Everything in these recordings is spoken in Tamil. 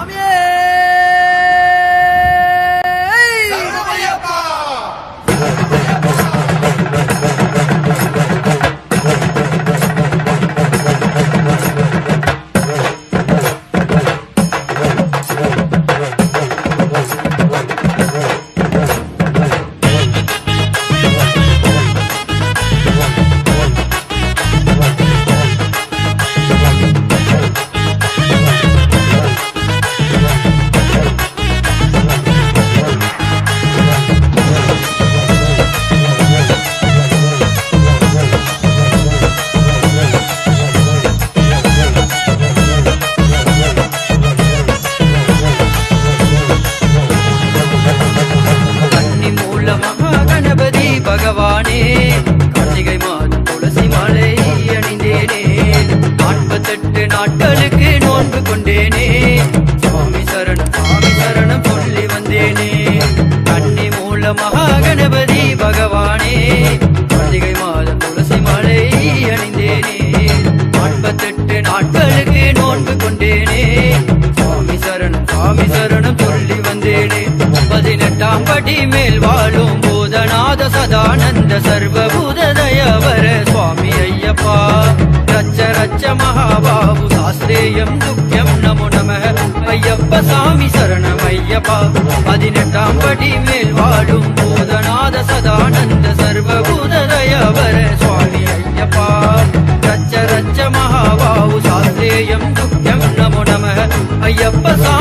I'm here. கொண்டேனே. சுவாமி சரணம் சுவாமி சரணம் சொல்லி வந்தேனே. கண்ணி மூல மகா கணபதி பகவானே. கார்த்திகை மாதம் துளசி மாலை அணிந்தேனே. நாற்பத்தெட்டு நாட்களுக்கு நோன்பு கொண்டேனே. சுவாமி சரணம் சுவாமி சரணம் சொல்லி வந்தேனே. பதினெட்டாம் படி மேல் வாழும் பூதநாத சதானந்த சர்வபூத ரச்ச மகாபாபு சாஸ்திரேயம் துக்கியம் நமோ நம ஐயப்ப சாமி சரணம் ஐயப்பா பதினெட்டாம் படி மேல் வாழும் பூதநாத சதானந்த சர்வபூத தயவர சுவாமி ஐயப்பா ரச்ச ரச்ச மகாபாபு சாஸ்திரேயம் துக்கியம் நமோ நம ஐயப்ப சாமி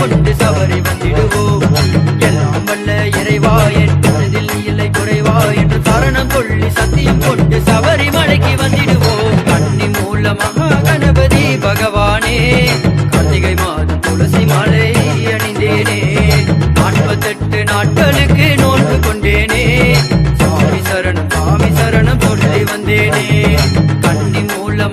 கொண்டு சபரி வந்திடுவோம். எல்லாம் வல்ல இறைவா என் இல்லை குறைவா என்று சரணம் சொல்லி சத்தியம் கொண்டு சபரிமலைக்கு வந்திடுவோம். கண்ணி மூல மகா கணபதி பகவானே கார்த்திகை மாதம் துளசி மாலை அணிந்தேனே. நாற்பத்தெட்டு நாட்களுக்கு நோன்பு கொண்டேனே. சுவாமி சரணம் சுவாமி சரணம் சொல்லி வந்தேனே. கண்ணி மூல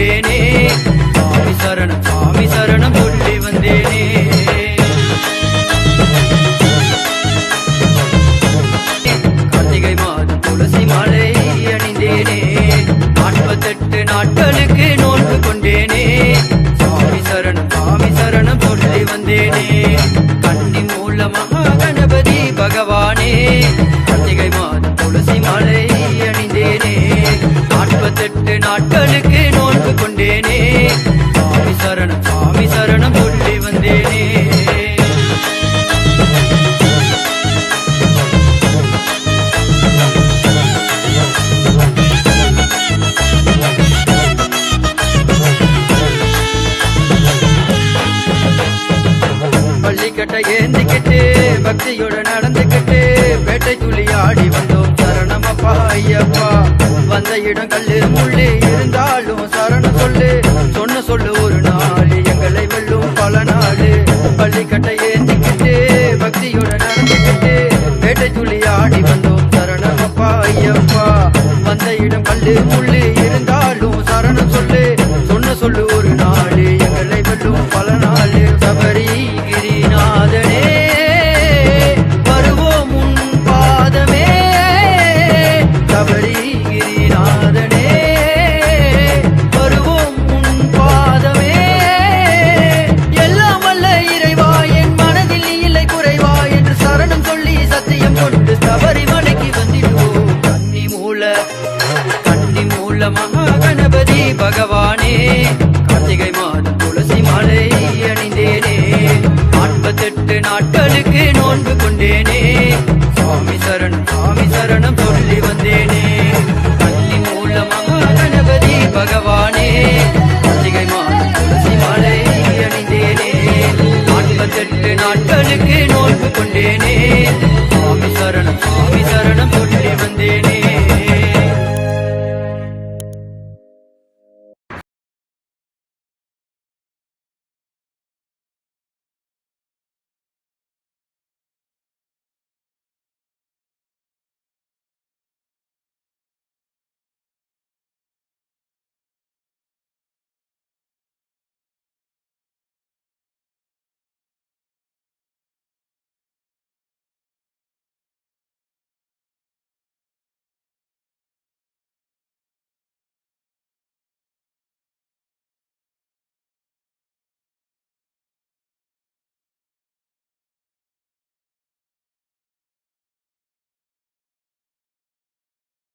வந்தேனே. கொண்டேனே சுவாமி சரணம் சுவாமி சரணம் சொல்லி வந்தேனே. கார்த்திகை மாதம் துளசி மாலை அணிந்தேனே. நாற்பத்தெட்டு நாட்களுக்கு நோன்பு கொண்டேனே. சுவாமி சரணம் சுவாமி சரணம் சொல்லி வந்தேனே. கண்ணி மூலமாக கணபதி பகவான் பக்தியோட நடந்துக்கிட்டு பேட்டை துள்ளி ஆடி வந்தோம். சரணமப்பா ஐயப்பா. வந்த இடம் கல்லு முள்ளு இருந்தாலும் சரணம் சொல்லு. சொன்ன சொல்லு ஒரு நாள் எங்களை வெல்லும் பல நாள். பள்ளிக்கட்டை ஏந்திக்கிட்டு பக்தியோட நடந்துக்கிட்டு பேட்டை துள்ளி ஆடி வந்தோம். சரணமப்பா ஐயப்பா. வந்த இடம் கல்லு முள்ளு கண்ணின் உள்ள மகாகணபதி பகவானே. கார்த்திகை மாதம் துளசி மாலை அணிந்தேனே. நாற்பத்தெட்டு நாட்களுக்கு நோன்பு கொண்டேனே. சுவாமி சரண்